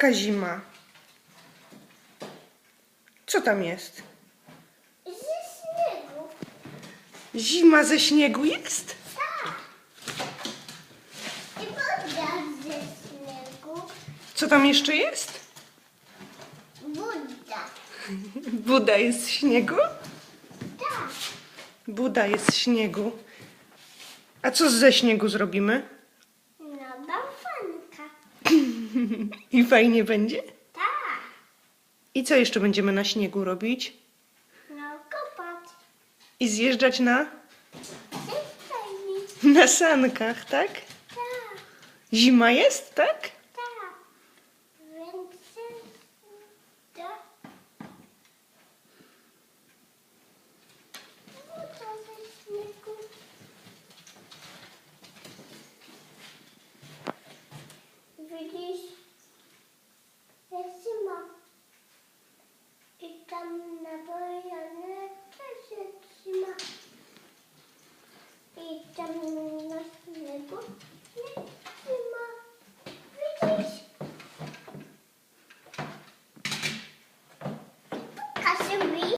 Jaka zima? Co tam jest? Ze śniegu. Zima ze śniegu jest? Tak. I woda ze śniegu. Co tam jeszcze jest? Woda. Buda jest z śniegu? Tak. Buda jest z śniegu. A co ze śniegu zrobimy? I fajnie będzie? Tak. I co jeszcze będziemy na śniegu robić? No, kopać. I zjeżdżać na, na sankach, tak? Tak. Zima jest? Tak.